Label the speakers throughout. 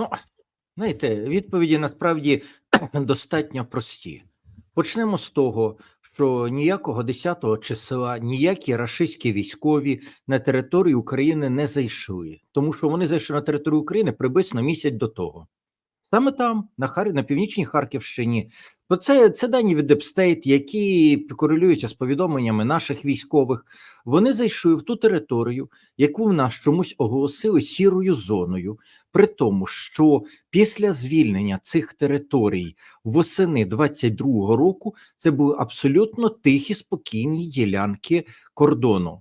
Speaker 1: Ну, знаєте, відповіді насправді достатньо прості. Почнемо з того, що ніякого 10-го числа ніякі рашистські військові на територію України не зайшли, тому що вони зайшли на територію України приблизно місяць до того. Саме там, на Хар... на північній Харківщині, то це, це дані від Депстейт, які корелюються з повідомленнями наших військових. Вони зайшли в ту територію, яку в нас чомусь оголосили сірою зоною, при тому, що після звільнення цих територій восени 22-го року це були абсолютно тихі, спокійні ділянки кордону.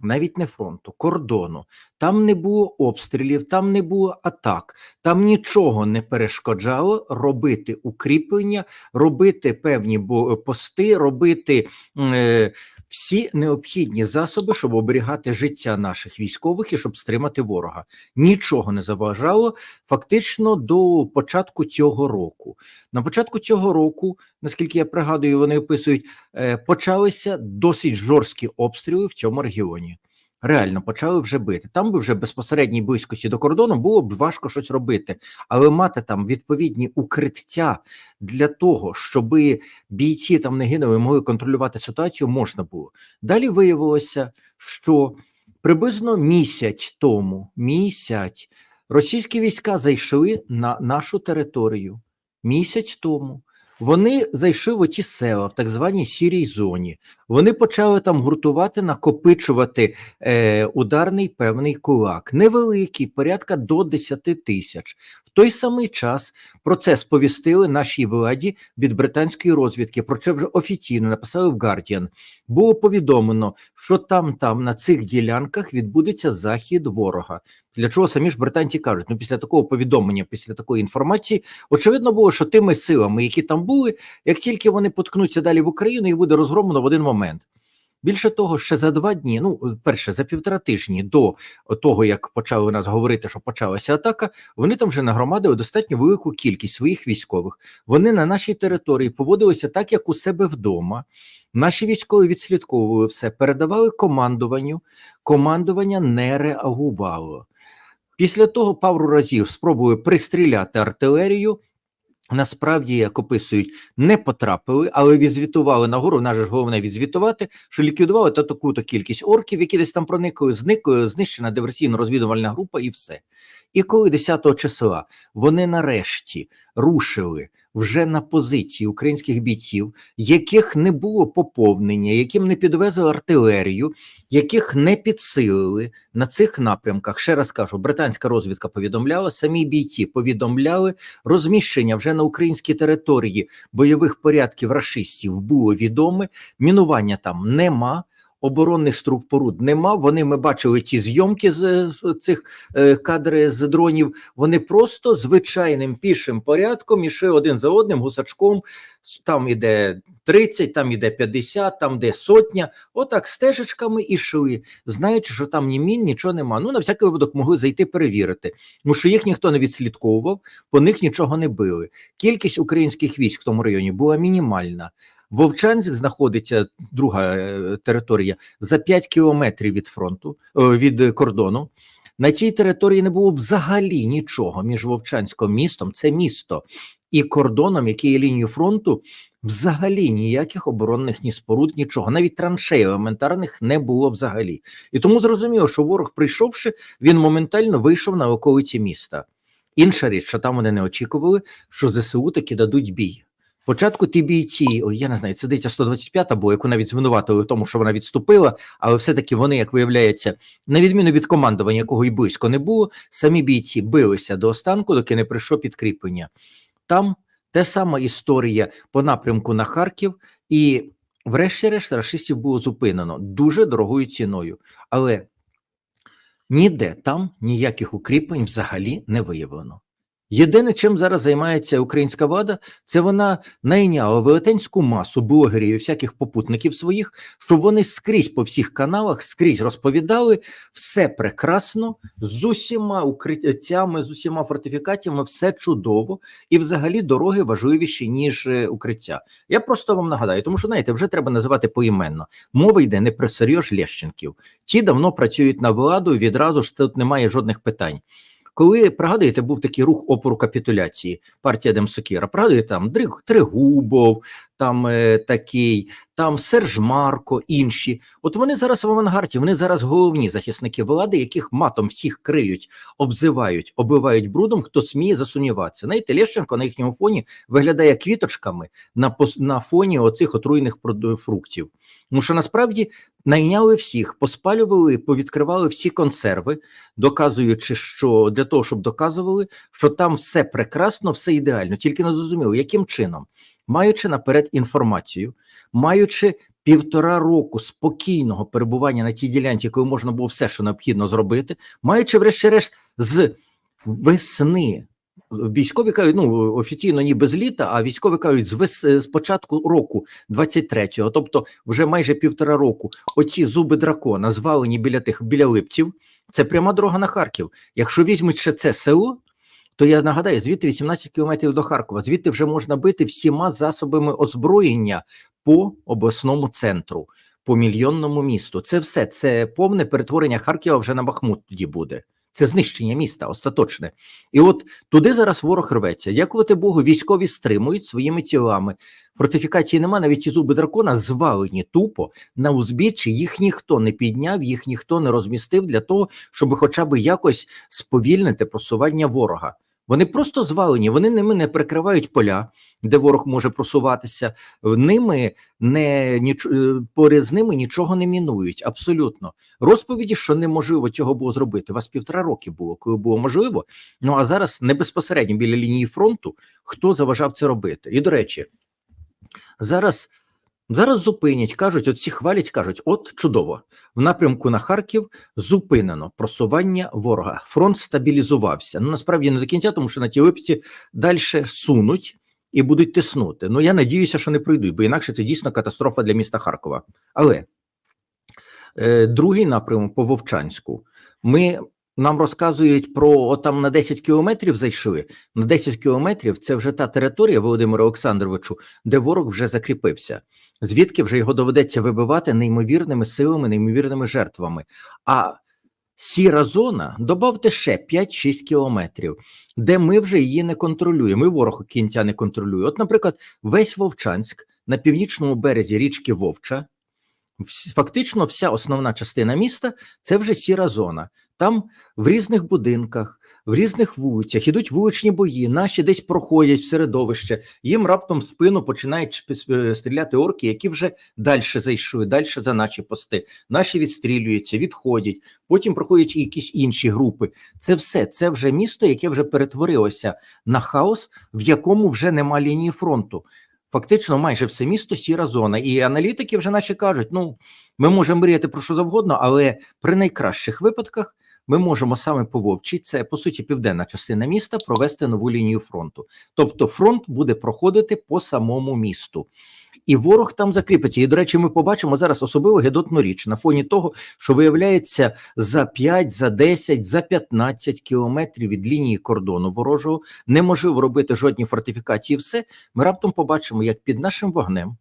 Speaker 1: Навіть не фронту, кордону. Там не було обстрілів, там не було атак, там нічого не перешкоджало робити укріплення, робити певні пости, робити е, всі необхідні засоби, щоб оберігати життя наших військових і щоб стримати ворога. Нічого не заважало фактично до початку цього року. На початку цього року, наскільки я пригадую, вони описують, е, почалися досить жорсткі обстріли в цьому регіоні. Реально почали вже бити. Там би вже безпосередній близькості до кордону було б важко щось робити, але мати там відповідні укриття для того, щоб бійці там не гинули, могли контролювати ситуацію, можна було. Далі виявилося, що приблизно місяць тому, місяць, російські війська зайшли на нашу територію. Місяць тому. Вони зайшли в оті села в так званій сірій зоні. Вони почали там гуртувати, накопичувати е, ударний певний кулак, невеликий, порядка до 10 тисяч. В той самий час про це сповістили нашій владі від британської розвідки. Про це вже офіційно написали в Guardian. Було повідомлено, що там, там на цих ділянках відбудеться захід ворога. Для чого самі ж британці кажуть? Ну, після такого повідомлення, після такої інформації, очевидно було, що тими силами, які там були, як тільки вони поткнуться далі в Україну, їх буде розгромлено в один момент. Більше того, ще за два дні, ну перше за півтора тижні до того, як почали у нас говорити, що почалася атака, вони там вже нагромадили достатньо велику кількість своїх військових. Вони на нашій території поводилися так, як у себе вдома. Наші військові відслідковували все, передавали командуванню. Командування не реагувало. Після того пару разів спробували пристріляти артилерію. Насправді, як описують, не потрапили, але відзвітували нагору. Наже ж головне відзвітувати, що ліквідували та таку-то кількість орків, які десь там проникли, зникли, знищена диверсійно-розвідувальна група, і все. І коли 10 числа вони нарешті рушили вже на позиції українських бійців, яких не було поповнення, яким не підвезли артилерію, яких не підсилили на цих напрямках. Ще раз кажу, британська розвідка повідомляла, самі бійці повідомляли, розміщення вже на українській території бойових порядків рашистів було відоме, мінування там нема. Оборонних структур нема. Вони ми бачили ті зйомки з цих е, кадри з дронів. Вони просто звичайним пішим порядком ішли один за одним гусачком. Там іде 30, там іде 50, там де сотня. Отак стежечками ішли, знаючи, що там ні мін, нічого нема. Ну на всякий випадок могли зайти перевірити, тому що їх ніхто не відслідковував, по них нічого не били. Кількість українських військ в тому районі була мінімальна. Вовчанськ знаходиться друга е, територія за 5 кілометрів від фронту е, від е, кордону. На цій території не було взагалі нічого між Вовчанськом містом, це місто, і кордоном, який є лінією фронту, взагалі ніяких оборонних ні споруд, нічого. Навіть траншей елементарних не було взагалі. І тому зрозуміло, що ворог, прийшовши, він моментально вийшов на околиці міста. Інша річ, що там вони не очікували, що ЗСУ таки дадуть бій. Спочатку ті бійці, ой, я не знаю, це здається 125 або яку навіть звинуватили в тому, що вона відступила, але все-таки вони, як виявляється, на відміну від командування, якого й близько не було, самі бійці билися до останку, доки не прийшло підкріплення. Там те сама історія по напрямку на Харків, і, врешті-решт, рашистів було зупинено дуже дорогою ціною. Але ніде там ніяких укріплень взагалі не виявлено. Єдине, чим зараз займається українська влада, це вона найняла велетенську масу блогерів і всяких попутників своїх, щоб вони скрізь по всіх каналах скрізь розповідали все прекрасно, з усіма укриттями, з усіма фортифікаціями, все чудово, і взагалі дороги важливіші, ніж е, укриття. Я просто вам нагадаю, тому що знаєте, вже треба називати поіменно. Мова йде не про Серйож Лещенків. Ті давно працюють на владу, відразу ж тут немає жодних питань. Коли пригадуєте, був такий рух опору капітуляції, партія Демсокіра, пригадуєте, там Дриг- Тригубов, там е, такий, там Серж Марко, інші. От вони зараз в авангарді, вони зараз головні захисники влади, яких матом всіх криють, обзивають, оббивають брудом, хто сміє засумніватися. Знаєте, Лещенко на їхньому фоні виглядає квіточками на, на фоні оцих отруйних фруктів. Тому що насправді найняли всіх, поспалювали, повідкривали всі консерви, доказуючи, що для того, щоб доказували, що там все прекрасно, все ідеально. Тільки не зрозуміло, яким чином, маючи наперед інформацію, маючи півтора року спокійного перебування на тій ділянці, коли можна було все, що необхідно зробити, маючи, врешті-решт, з весни. Військові кажуть, ну офіційно ніби з літа, а військові кажуть з вес з початку року 23-го, тобто вже майже півтора року. Оці зуби дракона звалені біля тих біля липців. Це пряма дорога на Харків. Якщо візьмуть ще це село, то я нагадаю, звідти 18 кілометрів до Харкова. Звідти вже можна бити всіма засобами озброєння по обласному центру, по мільйонному місту. Це все це повне перетворення Харкова вже на Бахмут тоді буде. Це знищення міста остаточне. І от туди зараз ворог рветься. Дякувати Богу, військові стримують своїми тілами. Фортифікації нема, навіть ті зуби дракона звалені тупо на узбіччі. Їх ніхто не підняв, їх ніхто не розмістив для того, щоб хоча б якось сповільнити просування ворога. Вони просто звалені, вони ними не прикривають поля, де ворог може просуватися. Ними не ніч, е, поряд з ними нічого не мінують. Абсолютно розповіді, що неможливо цього було зробити. У вас півтора роки було, коли було можливо. Ну а зараз не безпосередньо біля лінії фронту хто заважав це робити. І до речі, зараз. Зараз зупинять, кажуть, от всі хвалять, кажуть, от чудово, в напрямку на Харків зупинено просування ворога. Фронт стабілізувався. Ну насправді не до кінця, тому що на ті липці далі сунуть і будуть тиснути. Ну я надіюся, що не пройдуть, бо інакше це дійсно катастрофа для міста Харкова. Але е, другий напрямок по Вовчанську. Ми нам розказують про от там на 10 кілометрів зайшли. На 10 кілометрів це вже та територія, Володимире Олександровичу, де ворог вже закріпився, звідки вже його доведеться вибивати неймовірними силами, неймовірними жертвами. А сіра зона, добавте ще 5-6 кілометрів, де ми вже її не контролюємо. І ворог кінця не контролює. От, наприклад, весь Вовчанськ на північному березі річки Вовча. Фактично, вся основна частина міста це вже сіра зона. Там в різних будинках, в різних вулицях ідуть вуличні бої, наші десь проходять в середовище, їм раптом спину починають е, стріляти орки, які вже далі зайшли, далі за наші пости. Наші відстрілюються, відходять, потім проходять якісь інші групи. Це все, це вже місто, яке вже перетворилося на хаос, в якому вже нема лінії фронту. Фактично, майже все місто сіра зона. І аналітики вже наші кажуть: ну, ми можемо мріяти про що завгодно, але при найкращих випадках ми можемо саме по Вовчій, це по суті південна частина міста, провести нову лінію фронту. Тобто фронт буде проходити по самому місту. І ворог там закріпиться. І, до речі, ми побачимо зараз особливо гедотну річ на фоні того, що виявляється за 5, за 10, за 15 кілометрів від лінії кордону ворожого неможливо робити жодні фортифікації. Все ми раптом побачимо, як під нашим вогнем,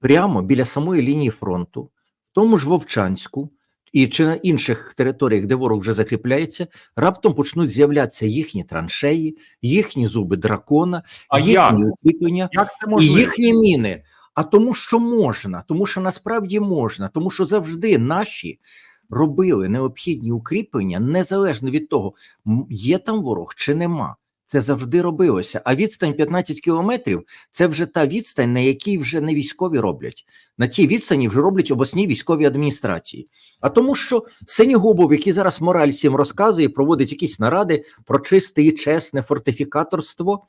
Speaker 1: прямо біля самої лінії фронту, в тому ж Вовчанську і чи на інших територіях, де ворог вже закріпляється, раптом почнуть з'являтися їхні траншеї, їхні зуби дракона,
Speaker 2: А
Speaker 1: їхні
Speaker 2: як?
Speaker 1: укріплення
Speaker 2: Як це
Speaker 1: і їхні міни. А тому, що можна, тому що насправді можна, тому що завжди наші робили необхідні укріплення незалежно від того, є там ворог чи нема. Це завжди робилося. А відстань 15 кілометрів це вже та відстань, на якій вже не військові роблять. На цій відстані вже роблять обласні військові адміністрації. А тому, що Синігубов, який зараз мораль всім розказує, проводить якісь наради про чисте і чесне фортифікаторство,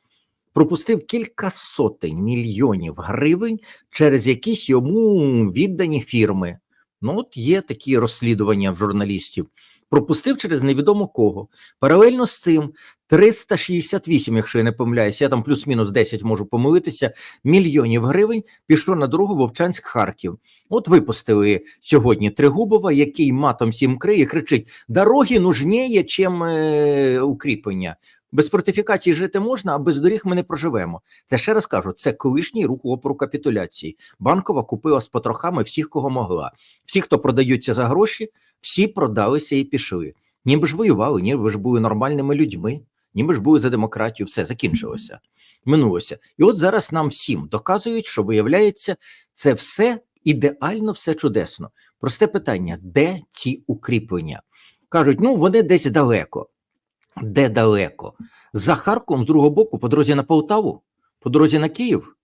Speaker 1: пропустив кілька сотень мільйонів гривень через якісь йому віддані фірми. Ну, от є такі розслідування в журналістів. Пропустив через невідомо кого. Паралельно з цим 368, якщо я не помиляюся, я там плюс-мінус 10 можу помилитися, мільйонів гривень пішло на дорогу Вовчанськ-Харків. От випустили сьогодні Тригубова, який матом всім криє, кричить: дороги нужніє, чим е, укріплення. Без фортифікації жити можна, а без доріг ми не проживемо. Та ще раз кажу, це колишній рух опору капітуляції. Банкова купила з потрохами всіх, кого могла. Всі, хто продаються за гроші, всі продалися і пішли. Ніби ж воювали, ніби ж були нормальними людьми, ніби ж були за демократію, все закінчилося, минулося. І от зараз нам всім доказують, що виявляється, це все ідеально, все чудесно. Просте питання: де ті укріплення? Кажуть, ну вони десь далеко. Де далеко? За Харковом, з другого боку, по дорозі на Полтаву, по дорозі на Київ.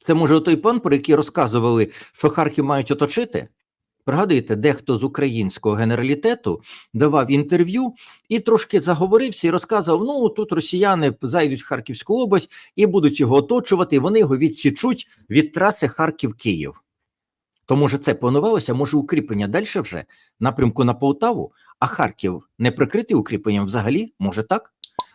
Speaker 1: Це може той пан, про який розказували, що Харків мають оточити. Пригадуєте, дехто з українського генералітету давав інтерв'ю і трошки заговорився і розказував: ну тут росіяни зайдуть в Харківську область і будуть його оточувати, вони його відсічуть від траси Харків-Київ. То може це планувалося, може укріплення далі вже напрямку на Полтаву, а Харків не прикритий укріпленням взагалі? Може так?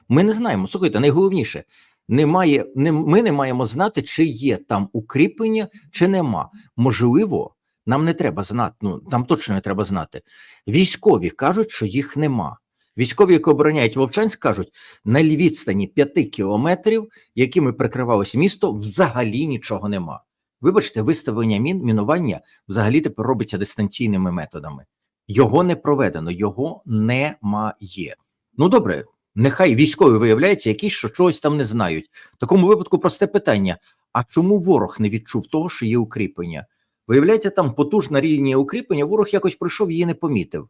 Speaker 1: Ми не знаємо. Слухайте, найголовніше, немає, не, ми не маємо знати, чи є там укріплення, чи нема. Можливо, нам не треба знати, ну там точно не треба знати. Військові кажуть, що їх нема. Військові, які обороняють Вовчанськ, кажуть, на відстані 5 кілометрів, якими прикривалось місто, взагалі нічого нема. Вибачте, виставлення мін, мінування взагалі тепер робиться дистанційними методами. Його не проведено, його немає. Ну добре, нехай військові виявляється, якісь що чогось там не знають. В такому випадку просте питання: а чому ворог не відчув того, що є укріплення? Виявляється, там потужна лінія укріплення, ворог якось пройшов її не помітив.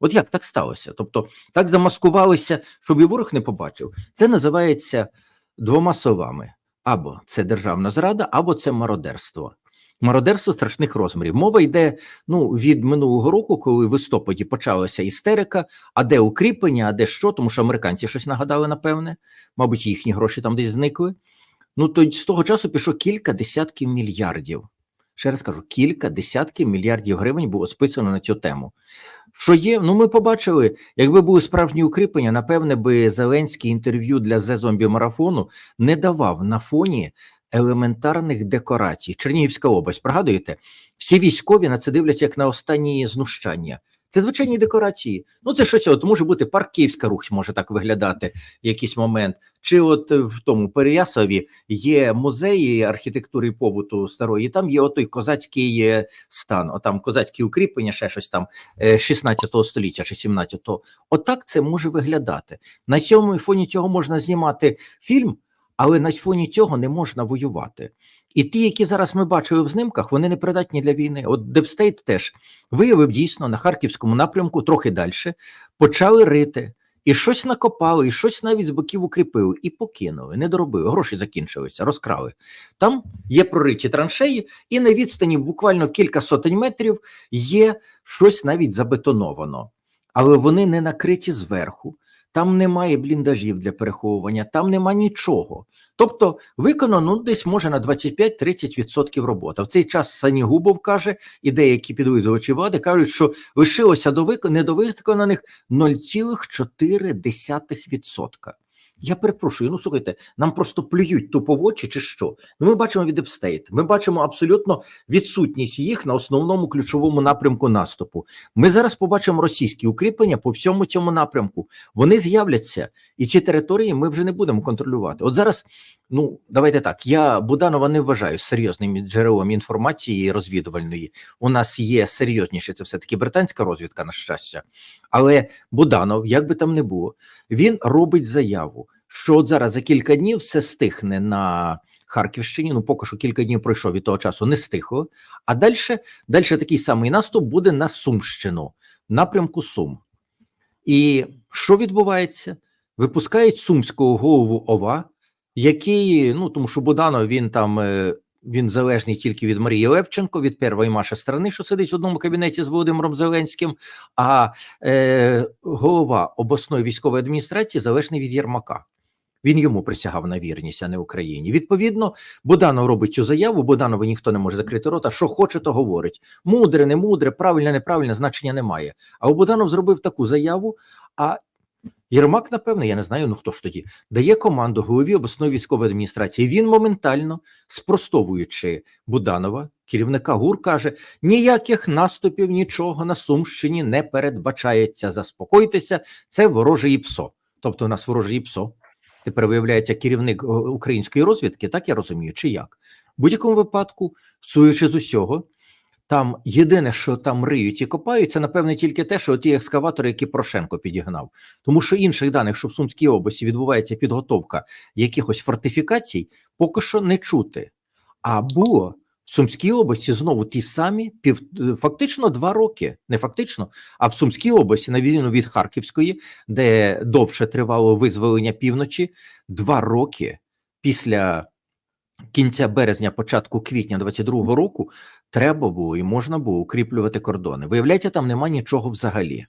Speaker 1: От як так сталося? Тобто так замаскувалися, щоб і ворог не побачив. Це називається двома словами: або це державна зрада, або це мародерство. Мародерство страшних розмірів. Мова йде ну від минулого року, коли в листопаді почалася істерика. А де укріплення, а де що? Тому що американці щось нагадали, напевне, мабуть, їхні гроші там десь зникли. Ну то з того часу пішло кілька десятків мільярдів. Ще раз кажу, кілька десятків мільярдів гривень було списано на цю тему. Що є? Ну, ми побачили, якби були справжні укріплення, напевне, би Зеленський інтерв'ю для зомбі марафону не давав на фоні елементарних декорацій. Чернігівська область, пригадуєте? Всі військові на це дивляться як на останні знущання. Це звичайні декорації. Ну, це щось, от може бути парк Київська Русь, може так виглядати в якийсь момент. Чи от в тому Переясові є музеї архітектури і побуту старої, і там є отой козацький е, стан, отам козацькі укріплення, ще щось там е, 16 століття чи 17-го. Отак це може виглядати. На цьому фоні цього можна знімати фільм, але на фоні цього не можна воювати. І ті, які зараз ми бачили в знимках, вони не придатні для війни. От Депстейт теж виявив дійсно на харківському напрямку, трохи далі, почали рити, і щось накопали, і щось навіть з боків укріпили, і покинули, не доробили. Гроші закінчилися, розкрали. Там є прориті траншеї, і на відстані буквально кілька сотень метрів є щось навіть забетоновано, але вони не накриті зверху. Там немає бліндажів для переховування, там нема нічого. Тобто виконано ну, десь може на 25-30% роботи. В цей час Санігубов каже, і деякі підвизувачі влади кажуть, що лишилося до вик... недовиконаних 0,4%. Я перепрошую, ну слухайте, нам просто плюють тупо в очі чи що. Ну, ми бачимо від Епстейт, ми бачимо абсолютно відсутність їх на основному ключовому напрямку наступу. Ми зараз побачимо російські укріплення по всьому цьому напрямку. Вони з'являться, і ці території ми вже не будемо контролювати. От зараз, ну давайте так. Я Буданова не вважаю серйозним джерелом інформації розвідувальної. У нас є серйозніше, це все таки британська розвідка, на щастя. Але Буданов, як би там не було, він робить заяву, що от зараз за кілька днів все стихне на Харківщині. Ну, поки що кілька днів пройшов від того часу, не стихло. А далі, далі такий самий наступ буде на Сумщину, напрямку Сум. І що відбувається? Випускають сумського голову ОВА, який, ну тому що Буданов він там. е, Він залежний тільки від Марії Левченко, від першої Маші сторони, що сидить в одному кабінеті з Володимиром Зеленським. А е, голова обласної військової адміністрації залежний від Єрмака. Він йому присягав на вірність, а не Україні. Відповідно, Буданов робить цю заяву. Буданову ніхто не може закрити рота. Що хоче, то говорить. Мудре, не мудре, правильне, неправильне, значення немає. А Буданов зробив таку заяву. А Єрмак, напевно, я не знаю, ну хто ж тоді дає команду голові обласної військової адміністрації. Він моментально спростовуючи Буданова, керівника ГУР, каже: ніяких наступів, нічого на Сумщині не передбачається. Заспокойтеся, це вороже ІПСО. Тобто, у нас вороже ІПСО. Тепер виявляється керівник української розвідки, так я розумію, чи як? В будь-якому випадку, суючи з усього, Там єдине, що там риють і копають, це напевне тільки те, що ті екскаватори, які Порошенко підігнав. Тому що інших даних, що в Сумській області відбувається підготовка якихось фортифікацій, поки що не чути. Або в Сумській області знову ті самі пів фактично два роки, не фактично, а в Сумській області, на відміну від Харківської, де довше тривало визволення півночі, два роки після кінця березня, початку квітня 22-го року треба було і можна було укріплювати кордони. Виявляється, там нема нічого взагалі,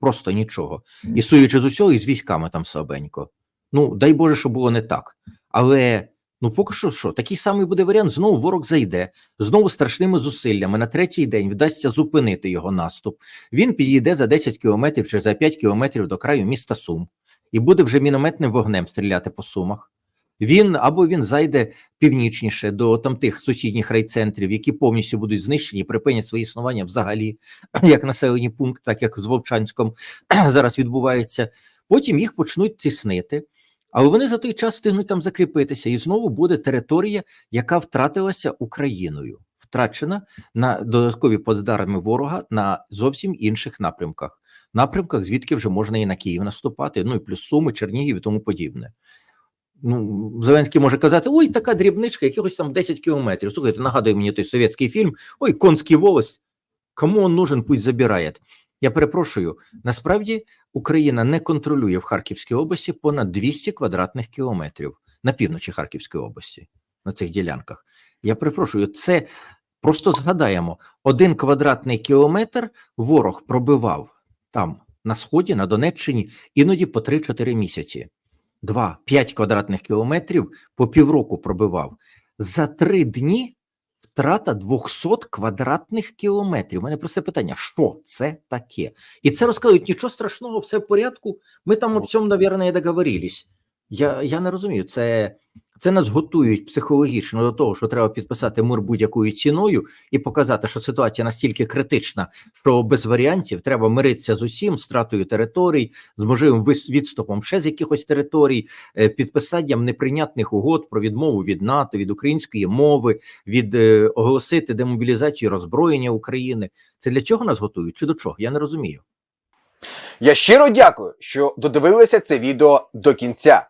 Speaker 1: просто нічого. І суючи з усього, і з військами там слабенько. Ну, дай Боже, що було не так. Але ну поки що, що такий самий буде варіант. Знову ворог зайде, знову страшними зусиллями на третій день вдасться зупинити його наступ. Він підійде за 10 кілометрів чи за 5 кілометрів до краю міста Сум і буде вже мінометним вогнем стріляти по сумах. Він або він зайде північніше до там тих сусідніх райцентрів, які повністю будуть знищені, припинять своє існування взагалі, як населені пункти, так як з Вовчанськом зараз відбувається. Потім їх почнуть тиснити, але вони за той час встигнуть там закріпитися, і знову буде територія, яка втратилася Україною, втрачена на додаткові плацдарми ворога на зовсім інших напрямках, напрямках, звідки вже можна і на Київ наступати, ну і плюс Суми, Чернігів і тому подібне. Ну, Зеленський може казати: ой, така дрібничка, якихось там 10 кілометрів. Слухайте, нагадує мені той совєтський фільм: Ой, конський волос, кому он нужен, пусть забирає. Я перепрошую, насправді Україна не контролює в Харківській області понад 200 квадратних кілометрів на півночі Харківської області на цих ділянках. Я перепрошую, це просто згадаємо: один квадратний кілометр ворог пробивав там на сході, на Донеччині, іноді по 3-4 місяці. 2-5 квадратних кілометрів по півроку пробивав. За три дні втрата 200 квадратних кілометрів. У мене просто питання: що це таке? І це розказують нічого страшного, все в порядку. Ми там об цьому, мабуть, і договорились. Я, я не розумію, це, це нас готують психологічно до того, що треба підписати мир будь-якою ціною і показати, що ситуація настільки критична, що без варіантів треба миритися з усім, з втратою територій, з можливим відступом ще з якихось територій, е, підписанням неприйнятних угод про відмову від НАТО, від української мови, від е, оголосити демобілізацію роззброєння України. Це для чого нас готують? Чи до чого? Я не розумію.
Speaker 2: Я щиро дякую, що додивилися це відео до кінця.